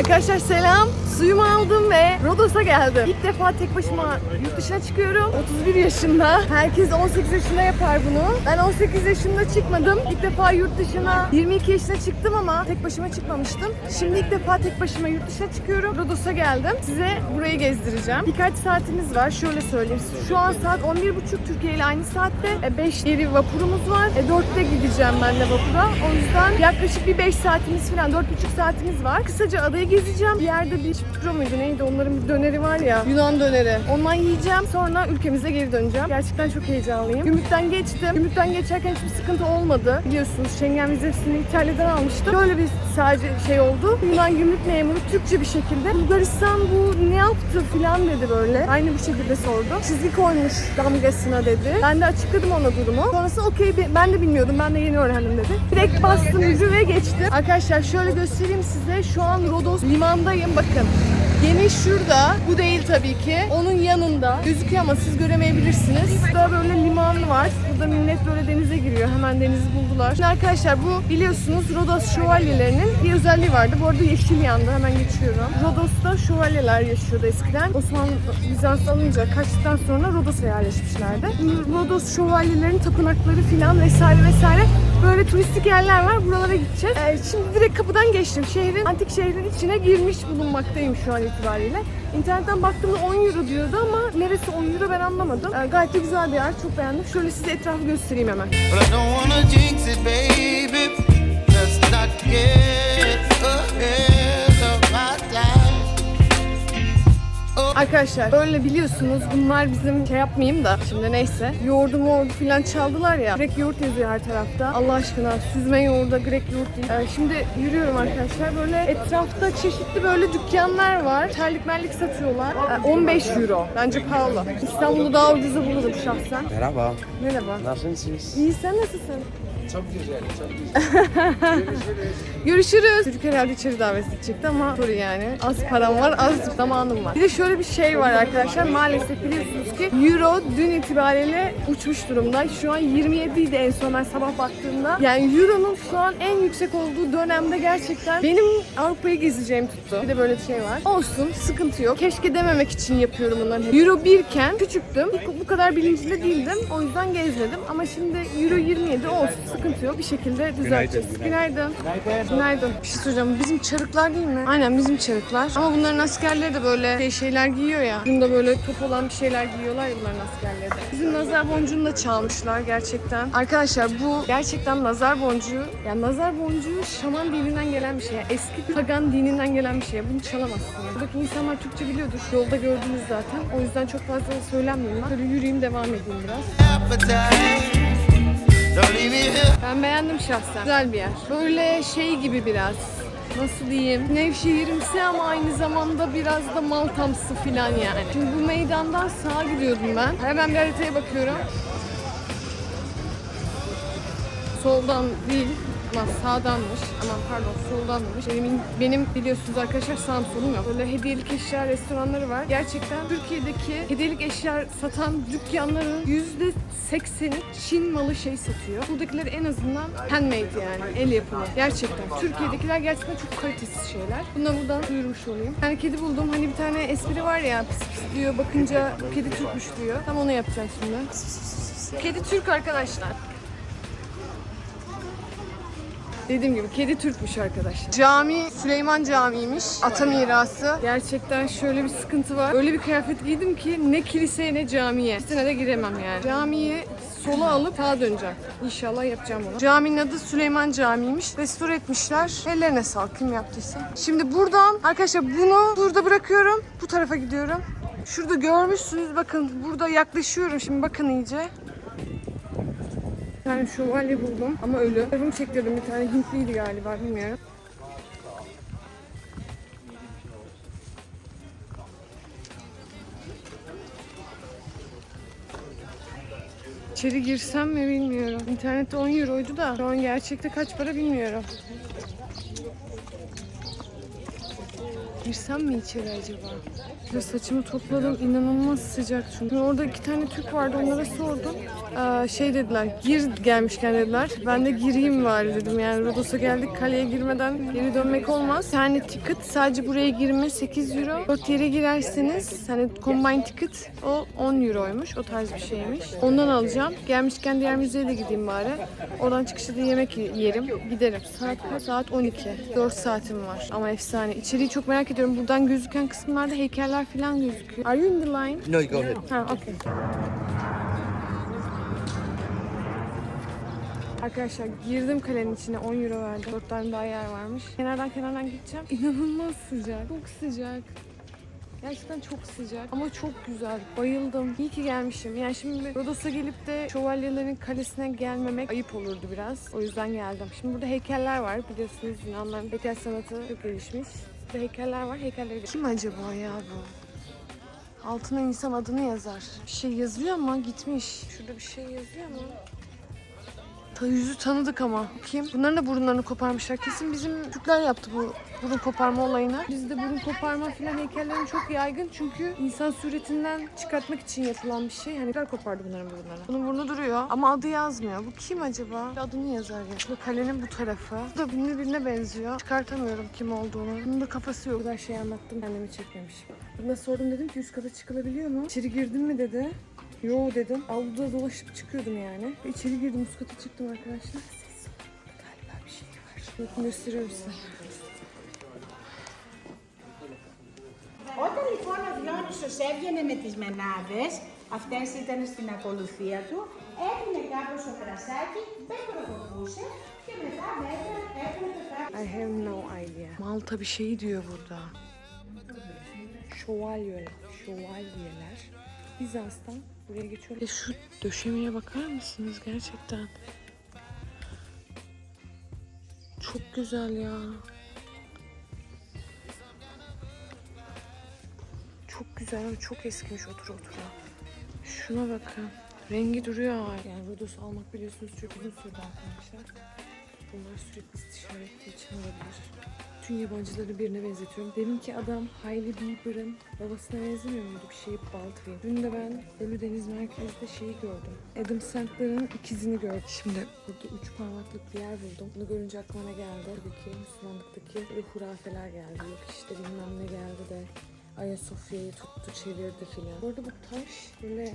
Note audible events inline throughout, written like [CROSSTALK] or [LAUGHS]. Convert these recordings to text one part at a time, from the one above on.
Arkadaşlar selam. Suyumu aldım ve Rodos'a geldim. İlk defa tek başıma yurt dışına çıkıyorum. 31 yaşında. Herkes 18 yaşında yapar bunu. Ben 18 yaşında çıkmadım. İlk defa yurt dışına 22 yaşında çıktım ama tek başıma çıkmamıştım. Şimdi ilk defa tek başıma yurt dışına çıkıyorum. Rodos'a geldim. Size burayı gezdireceğim. Birkaç saatimiz var. Şöyle söyleyeyim. Şu an saat 11.30 Türkiye ile aynı saatte. 5 yeri vapurumuz var. E, 4'te gideceğim ben de vapura. O yüzden yaklaşık bir 5 saatimiz falan 4,5 saatimiz var. Kısaca adayı gezeceğim. Bir yerde bir çipro muydu neydi onların bir döneri var ya. Yunan döneri. Ondan yiyeceğim. Sonra ülkemize geri döneceğim. Gerçekten çok heyecanlıyım. Gümrükten geçtim. Gümrükten geçerken hiçbir sıkıntı olmadı. Biliyorsunuz Schengen vizesini İtalya'dan almıştım. Böyle bir sadece şey oldu. Yunan gümrük memuru Türkçe bir şekilde Bulgaristan bu ne yaptı filan dedi böyle. Aynı bu şekilde sordu. Çizgi koymuş damgasına dedi. Ben de açıkladım ona durumu. Sonrası okey ben de bilmiyordum. Ben de yeni öğrendim dedi. Direkt bastım yüzü ve geçtim. Arkadaşlar şöyle göstereyim size. Şu an Rodos limandayım. Bakın. Gemi şurada. Bu değil tabii ki. Onun yanında. Gözüküyor ama siz göremeyebilirsiniz. Burada böyle liman var. Burada millet böyle denize giriyor. Hemen denizi buldular. Şimdi arkadaşlar bu biliyorsunuz Rodos şövalyelerinin bir özelliği vardı. Bu arada yeşil yandı. Hemen geçiyorum. Rodos'ta şövalyeler yaşıyordu eskiden. Osmanlı Bizans alınca kaçtıktan sonra Rodos'a yerleşmişlerdi. Rodos şövalyelerinin tapınakları filan vesaire vesaire böyle turistik yerler var. Buralara gideceğiz. Ee, şimdi direkt kapıdan geçtim. Şehrin, antik şehrin içine girmiş bulunmaktayım şu an itibariyle. İnternetten baktığımda 10 euro diyordu ama neresi 10 euro ben anlamadım. Ee, gayet de güzel bir yer. Çok beğendim. Şöyle size etrafı göstereyim hemen. But Arkadaşlar böyle biliyorsunuz bunlar bizim şey yapmayayım da şimdi neyse. Yoğurdu moğurdu filan çaldılar ya Grek yoğurt yazıyor her tarafta. Allah aşkına süzme yoğurda Grek yoğurt değil Ee, Şimdi yürüyorum arkadaşlar böyle etrafta çeşitli böyle dükkanlar var. Terlik merlik satıyorlar. Ee, 15 euro bence pahalı. İstanbul'da daha ucuza bulurum şahsen. Merhaba, Merhaba. Nasılsınız? İyi sen nasılsın? Çok güzel, çok güzel. [LAUGHS] Görüşürüz. Çocuk herhalde içeri davet edecekti ama sorry yani. Az param var, az zamanım var. Bir de şöyle bir şey var arkadaşlar. Maalesef biliyorsunuz ki Euro dün itibariyle uçmuş durumda. Şu an 27 idi en son ben sabah baktığımda. Yani Euro'nun şu an en yüksek olduğu dönemde gerçekten benim Avrupa'yı gezeceğim tuttu. Bir de böyle bir şey var. Olsun, sıkıntı yok. Keşke dememek için yapıyorum bunları. Euro 1 iken küçüktüm. Bu kadar bilincinde değildim. O yüzden gezmedim. Ama şimdi Euro 27 olsun, sıkıntı yok. Bir şekilde düzelteceğiz. Günaydın. Günaydın. Bir şey soracağım. Bizim çarıklar değil mi? Aynen bizim çarıklar. Ama bunların askerleri de böyle şey şeyler giyiyor ya. Bunda böyle top olan bir şeyler giyiyorlar ya bunların askerleri de. Bizim nazar boncuğunu da çalmışlar gerçekten. Arkadaşlar bu gerçekten nazar boncuğu. Yani nazar boncuğu şaman dininden gelen bir şey. Yani eski pagan dininden gelen bir şey. Bunu çalamazsın. Yani. Buradaki insanlar Türkçe biliyordur. Yolda gördünüz zaten. O yüzden çok fazla söylenmeyeyim ben. Böyle yürüyeyim devam edeyim biraz. Ben beğendim şahsen. Güzel bir yer. Böyle şey gibi biraz. Nasıl diyeyim? Nevşehir'imsi ama aynı zamanda biraz da Maltamsı filan yani. Şimdi bu meydandan sağa gidiyordum ben. Hemen bir haritaya bakıyorum. Soldan değil. Lan sağdanmış. Aman pardon soldanmış. Benim, benim biliyorsunuz arkadaşlar sağım solum yok. Böyle hediyelik eşya restoranları var. Gerçekten Türkiye'deki hediyelik eşya satan dükkanların %80'i Çin malı şey satıyor. Buradakiler en azından handmade yani. El yapımı. Gerçekten. Türkiye'dekiler gerçekten çok kalitesiz şeyler. Bunları buradan duyurmuş olayım. Yani kedi buldum. Hani bir tane espri var ya pis pis diyor. Bakınca kedi Türkmüş diyor. Tam onu yapacağım şimdi. Kedi Türk arkadaşlar. Dediğim gibi kedi Türkmüş arkadaşlar. Cami Süleyman Camii'ymiş. Ata mirası. Gerçekten şöyle bir sıkıntı var. Öyle bir kıyafet giydim ki ne kiliseye ne camiye. İkisine de giremem yani. Camiyi sola alıp sağa döneceğim. İnşallah yapacağım bunu. Caminin adı Süleyman Camii'ymiş. Restore etmişler. Ellerine sağlık kim yaptıysa. Şimdi buradan arkadaşlar bunu burada bırakıyorum. Bu tarafa gidiyorum. Şurada görmüşsünüz bakın burada yaklaşıyorum şimdi bakın iyice. Tane şövalye buldum ama ölü. Fotoğrafını çektirdim bir tane Hintliydi galiba bilmiyorum. İçeri girsem mi bilmiyorum. İnternette 10 euroydu da şu an gerçekte kaç para bilmiyorum. Girsem mi içeri acaba? Ve saçımı topladım. inanılmaz sıcak çünkü. Orada iki tane Türk vardı. Onlara sordum. Ee, şey dediler. Gir gelmişken dediler. Ben de gireyim bari dedim. Yani Rodos'a geldik. Kaleye girmeden geri dönmek olmaz. Tane ticket sadece buraya girme 8 euro. 4 yere girerseniz hani combine ticket o 10 euroymuş. O tarz bir şeymiş. Ondan alacağım. Gelmişken diğer müzeye de gideyim bari. Oradan çıkışta da yemek yerim. Giderim. Saat kaç? Saat 12. 4 saatim var. Ama efsane. İçeriği çok merak ediyorum. Buradan gözüken kısımlarda heykeller falan gözüküyor. Are you in the line? No, go ahead. Ha, okey. Arkadaşlar girdim kalenin içine 10 euro verdim. 4 tane daha yer varmış. Kenardan kenardan gideceğim. [LAUGHS] İnanılmaz sıcak. Çok sıcak. Gerçekten çok sıcak ama çok güzel. Bayıldım. İyi ki gelmişim. Yani şimdi Rodos'a gelip de şövalyelerin kalesine gelmemek ayıp olurdu biraz. O yüzden geldim. Şimdi burada heykeller var. Biliyorsunuz Yunanların heykel sanatı çok gelişmiş. Burada heykeller var. Heykelleri Kim acaba ya bu? Altına insan adını yazar. Bir şey yazıyor ama gitmiş. Şurada bir şey yazıyor ama. Ta yüzü tanıdık ama. Kim? Bunların da burunlarını koparmışlar. Kesin bizim Türkler yaptı bu burun koparma olayını. Bizde burun koparma filan heykellerin çok yaygın çünkü insan suretinden çıkartmak için yapılan bir şey. Hani Türkler kopardı bunların burunlarını. Bunun burnu duruyor ama adı yazmıyor. Bu kim acaba? Adını yazar ya. Bu kalenin bu tarafı. Bu da birine birine benziyor. Çıkartamıyorum kim olduğunu. Bunun da kafası yok. Bu kadar şey anlattım. Kendimi çekmemişim. Buna sordum dedim ki üst kata çıkılabiliyor mu? İçeri girdin mi dedi. Yo dedim. Avluda dolaşıp çıkıyordum yani. İçeri girdim üst kata çıktım arkadaşlar. Ses oldu. Galiba bir şey var. Bakın gösteriyorum size. Όταν λοιπόν ο Διόνυσος έβγαινε με τις μενάδες, αυτές ήταν στην ακολουθία του, έπινε κάπως το κρασάκι, δεν προχωρούσε και μετά βέβαια έβλεπε κάποιος I have no idea. Malta bir şey diyor burada. Şövalyeler. Şövalyeler. Bizans'tan buraya geçiyor. E şu döşemeye bakar mısınız gerçekten? Çok güzel ya. Çok güzel ama çok eskimiş otur otura. Şuna bakın. Rengi duruyor. Yani Rodos almak biliyorsunuz çok uzun sürdü arkadaşlar. Bunlar sürekli istişare ettiği için olabilir. Tüm yabancıları birine benzetiyorum. Deminki adam Hailey Bieber'ın babasına benzemiyor muydu? Bir şey Baldwin. Dün de ben Ölü Deniz Merkez'de şeyi gördüm. Adam Sandler'ın ikizini gördüm. Şimdi burada üç parmaklık bir yer buldum. Bunu görünce aklıma ne geldi? Tabii ki Müslümanlıktaki hurafeler geldi. Yok işte bilmem ne geldi de Ayasofya'yı tuttu çevirdi filan. Bu arada bu taş böyle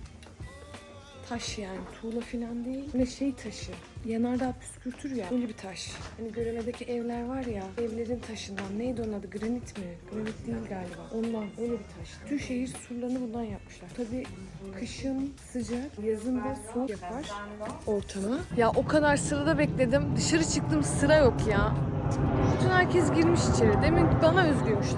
taş yani tuğla falan değil. Böyle şey taşı. Yanardağ püskürtür ya. Öyle bir taş. Hani Göreme'deki evler var ya. Evlerin taşından. Neydi onun adı? Granit mi? Granit değil galiba. Ondan. Öyle bir taş. Tüm şehir surlarını bundan yapmışlar. Tabii kışın sıcak, yazın da soğuk yapar ortamı. Ya o kadar sırada bekledim. Dışarı çıktım sıra yok ya. Bütün herkes girmiş içeri. Demin bana özgüymüş ki.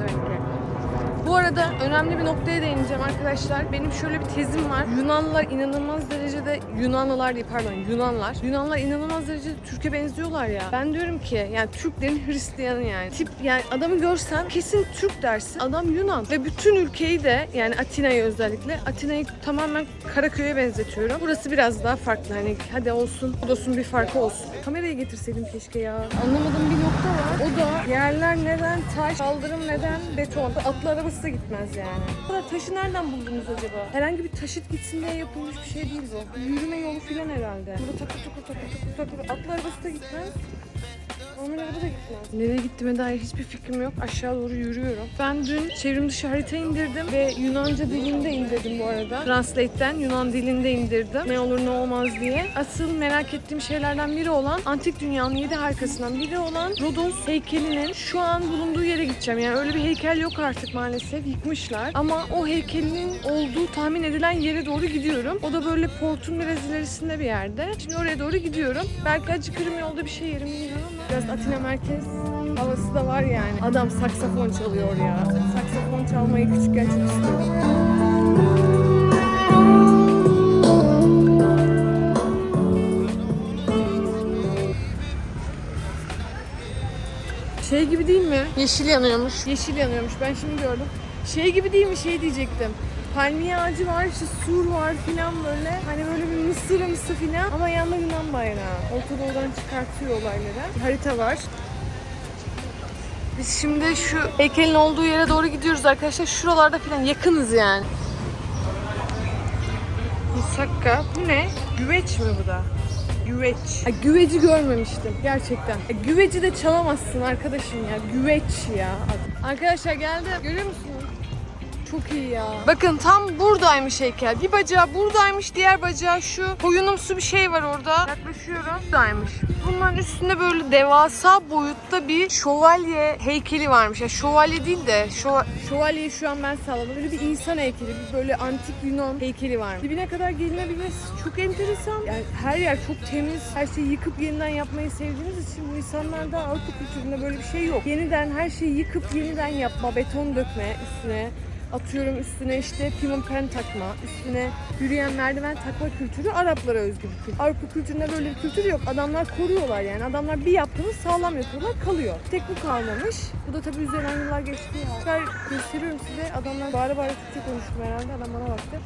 Arada önemli bir noktaya değineceğim arkadaşlar. Benim şöyle bir tezim var. Yunanlılar inanılmaz derecede Yunanlılar değil pardon Yunanlar. Yunanlılar inanılmaz derecede Türk'e benziyorlar ya. Ben diyorum ki yani Türklerin Hristiyanı yani. Tip yani adamı görsen kesin Türk dersin. Adam Yunan ve bütün ülkeyi de yani Atina'yı özellikle Atina'yı tamamen Karaköy'e benzetiyorum. Burası biraz daha farklı. Hani hadi olsun. Rodos'un bir farkı olsun. Kamerayı getirseydim keşke ya. Anlamadığım bir nokta var. O da yerler neden taş, kaldırım neden beton. Atlı arabası gitmez yani. Bu kadar taşı nereden buldunuz acaba? Herhangi bir taşıt gitsin diye yapılmış bir şey değil bu. Yürüme yolu falan herhalde. Burada takır takır takır takır takır. Atlı arabası da gitmez. Normal araba da gitmez. Nereye gittiğime dair hiçbir fikrim yok. Aşağı doğru yürüyorum. Ben dün çevrim dışı harita indirdim ve Yunanca dilinde indirdim bu arada. Translate'ten Yunan dilinde indirdim. Ne olur ne olmaz diye. Asıl merak ettiğim şeylerden biri olan antik dünyanın yedi harikasından biri olan Rodos heykelinin şu an bulunduğu yere gideceğim. Yani öyle bir heykel yok artık maalesef. Yıkmışlar. Ama o heykelin olduğu tahmin edilen yere doğru gidiyorum. O da böyle portun biraz ilerisinde bir yerde. Şimdi oraya doğru gidiyorum. Belki acıkırım yolda bir şey yerim biraz Atina merkez havası da var yani. Adam saksafon çalıyor ya. Saksafon çalmayı küçükken çok istiyordum. Şey gibi değil mi? Yeşil yanıyormuş. Yeşil yanıyormuş. Ben şimdi gördüm. Şey gibi değil mi? Şey diyecektim. Palmiye ağacı var, işte sur var filan böyle. Hani böyle bir mısırımsı filan ama yanında Yunan bayrağı. Orta Doğu'dan çıkartıyor olayları. Harita var. Biz şimdi şu heykelin olduğu yere doğru gidiyoruz arkadaşlar. Şuralarda falan yakınız yani. Musakka. Bu ne? Güveç mi bu da? Güveç. Ha, güveci görmemiştim gerçekten. Ha, güveci de çalamazsın arkadaşım ya. Güveç ya. Arkadaşlar geldi. Görüyor musunuz? Çok iyi ya. Bakın tam buradaymış heykel. Bir bacağı buradaymış, diğer bacağı şu. Koyunumsu bir şey var orada. Yaklaşıyorum. Buradaymış. Bunların üstünde böyle devasa boyutta bir şövalye heykeli varmış. Ya şövalye değil de şova- şövalyeyi şu an ben salladım. Böyle bir insan heykeli, bir böyle antik Yunan heykeli var. Dibine kadar gelinebilmesi çok enteresan. Yani her yer çok temiz. Her şeyi yıkıp yeniden yapmayı sevdiğimiz için bu insanlarda Avrupa kültüründe böyle bir şey yok. Yeniden her şeyi yıkıp yeniden yapma, beton dökme üstüne atıyorum üstüne işte pimapen takma, üstüne yürüyen merdiven takma kültürü Araplara özgü bir kültür. Avrupa kültüründe böyle bir kültür yok. Adamlar koruyorlar yani. Adamlar bir yaptığını sağlam yapıyorlar, kalıyor. Tek bu kalmamış. Bu da tabii üzerinden yıllar geçti ya. Ben gösteriyorum size. Adamlar bağıra bağıra Türkçe konuştum herhalde. Adam bana baktı.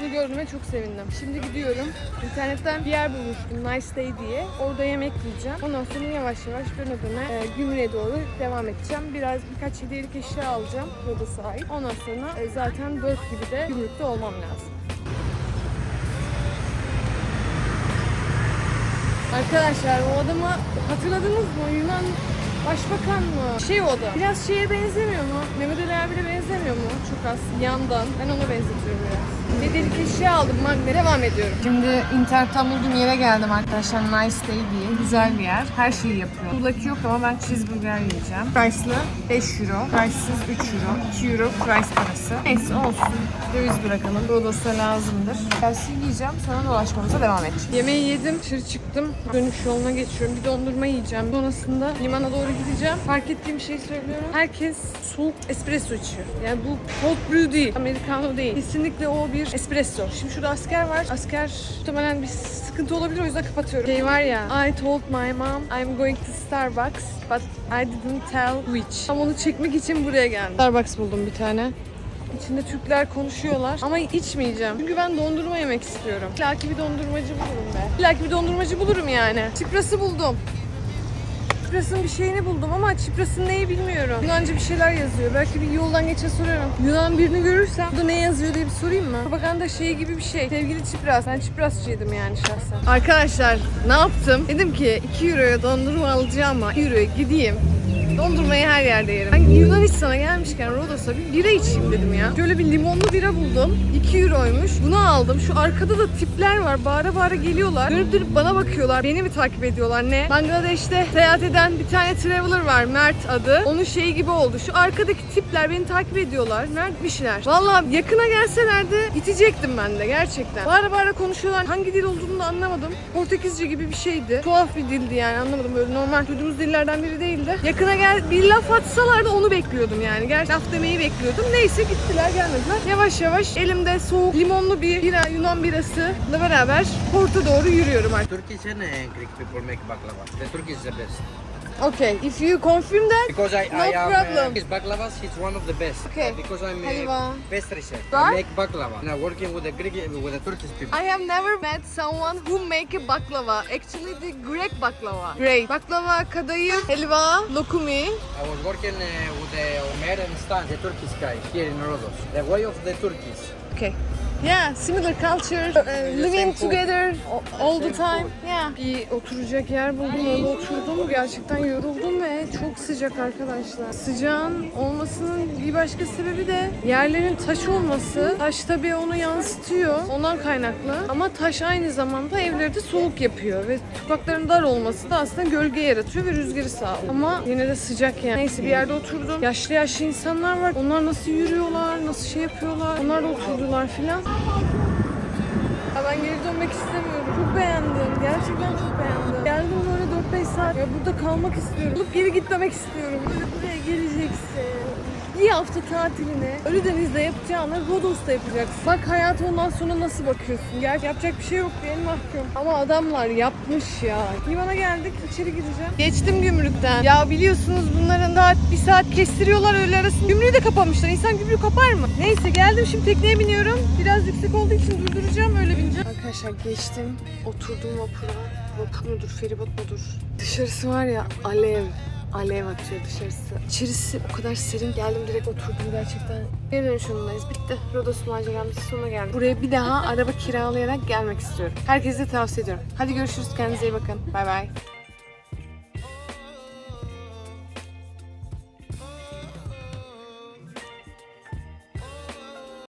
Bunu gördüğüme çok sevindim. Şimdi gidiyorum. İnternetten bir yer bulmuştum Nice Day diye. Orada yemek yiyeceğim. Ondan sonra yavaş yavaş döne döne e, Gümrüğe doğru devam edeceğim. Biraz birkaç hediyelik eşya alacağım. Roda sahip. Ondan sonra e, zaten 4 gibi de gümrükte olmam lazım. Arkadaşlar o adamı hatırladınız mı? Yunan Başbakan mı? Şey o da. Biraz şeye benzemiyor mu? Mehmet Ali Erbil'e benzemiyor mu? Çok az. Yandan. Ben ona benzetiyorum biraz. Hediyelik eşya aldım. Magne. Devam ediyorum. Şimdi internetten bulduğum yere geldim arkadaşlar. Nice Day diye. Güzel bir yer. Her şeyi yapıyor. Buradaki yok ama ben cheeseburger yiyeceğim. Price'lı 5 euro. Price'sız 3 euro. 2 euro price parası. Neyse olsun. Döviz bırakalım. Rodos'a lazımdır. Gelsin yiyeceğim. Sonra dolaşmamıza devam edeceğim. Yemeği yedim. Dışarı çıktım. Dönüş yoluna geçiyorum. Bir dondurma yiyeceğim. Sonrasında limana doğru gideceğim. Fark ettiğim şeyi söylüyorum. Herkes soğuk espresso içiyor. Yani bu cold brew değil. Americano değil. Kesinlikle o bir espresso. Şimdi şurada asker var. Asker muhtemelen bir sıkıntı olabilir o yüzden kapatıyorum. Şey var ya. I told my mom I'm going to Starbucks but I didn't tell which. Ama onu çekmek için buraya geldim. Starbucks buldum bir tane. İçinde Türkler konuşuyorlar ama içmeyeceğim. Çünkü ben dondurma yemek istiyorum. İlla ki bir dondurmacı bulurum be. İlla ki bir dondurmacı bulurum yani. Çiprası buldum. Çipras'ın bir şeyini buldum ama Çipras'ın neyi bilmiyorum. Yunanca bir şeyler yazıyor. Belki bir yoldan geçe soruyorum. Yunan birini görürsem burada ne yazıyor diye bir sorayım mı? Propaganda şeyi gibi bir şey. Sevgili Çipras. Ben Çiprasçıydım yani şahsen. Arkadaşlar ne yaptım? Dedim ki 2 euroya dondurma alacağım ama 2 euroya gideyim. Dondurmayı her yerde yerim. Ben Yunanistan'a gelmişken Rodos'a bir bira içeyim dedim ya. Şöyle bir limonlu bira buldum. 2 euroymuş. Bunu aldım. Şu arkada da tipler var. Bağıra bağıra geliyorlar. Dönüp dönüp bana bakıyorlar. Beni mi takip ediyorlar ne? Bangladeş'te seyahat eden bir tane traveler var. Mert adı. Onun şeyi gibi oldu. Şu arkadaki tipler beni takip ediyorlar. Mertmişler. Vallahi yakına gelselerdi itecektim ben de gerçekten. Bağıra bağıra konuşuyorlar. Hangi dil olduğunu da anlamadım. Portekizce gibi bir şeydi. Tuhaf bir dildi yani anlamadım. Böyle normal duyduğumuz dillerden biri değildi. Yakına gel bir laf atsalardı onu bekliyordum yani. Gerçi laf demeyi bekliyordum. Neyse gittiler gelmediler. Yavaş yavaş elimde soğuk limonlu bir bira, Yunan birası ile beraber porta doğru yürüyorum artık. Turkish and Greek people make baklava. The Turkish is the best. Okay, if you confirm that, Because I, No I am problem. uh, his baklavas, he's one of the best. Okay. Uh, because I'm a pastry chef. Right? I make baklava. And I'm working with the Greek, with the Turkish people. I have never met someone who make a baklava. Actually the Greek baklava. Great. Baklava, kadayıf, helva, lokumi. I was working uh, with the Omer and Stan, the Turkish guys here in Rhodos. The way of the Turkish. Okay. Yeah, similar culture, uh, living together all the time. Yeah. Bir oturacak yer buldum, öyle oturdum. Gerçekten yoruldum ve çok sıcak arkadaşlar. Sıcağın olmasının bir başka sebebi de yerlerin taş olması. Taş tabii onu yansıtıyor. Ondan kaynaklı. Ama taş aynı zamanda evleri de soğuk yapıyor ve sokakların dar olması da aslında gölge yaratıyor ve rüzgarı sağlıyor. Ama yine de sıcak yani. Neyse bir yerde oturdum. Yaşlı yaşlı insanlar var. Onlar nasıl yürüyorlar, nasıl şey yapıyorlar. Onlar da oturdular filan. Ya ben geri dönmek istemiyorum. Çok beğendim. Gerçekten çok beğendim. Geldim böyle 4-5 saat. Ya burada kalmak istiyorum. Alıp geri gitmemek istiyorum. Böyle buraya geleceksin. Bir hafta tatilini Ölüdeniz'de yapacağına Rodos'ta yapacaksın. Bak hayata ondan sonra nasıl bakıyorsun. Gerçi yapacak bir şey yok diyelim mahkum. Ama adamlar yapmış ya. Limana geldik. içeri gireceğim. Geçtim gümrükten. Ya biliyorsunuz bunların daha bir saat kestiriyorlar öğle arasında. Gümrüğü de kapamışlar. İnsan gümrüğü kapar mı? Neyse geldim şimdi tekneye biniyorum. Biraz yüksek olduğu için durduracağım öyle bineceğim. Arkadaşlar geçtim. Oturdum vapura. bot mudur, feribot mudur? Dışarısı var ya alev. Alev atıyor dışarısı. İçerisi o kadar serin geldim direkt oturdum gerçekten. Geri dönüş yolundayız. Bitti. Rodos maceramızın sonuna geldik. Buraya bir daha araba kiralayarak gelmek istiyorum. Herkese tavsiye ediyorum. Hadi görüşürüz. Kendinize iyi bakın. Bay bay.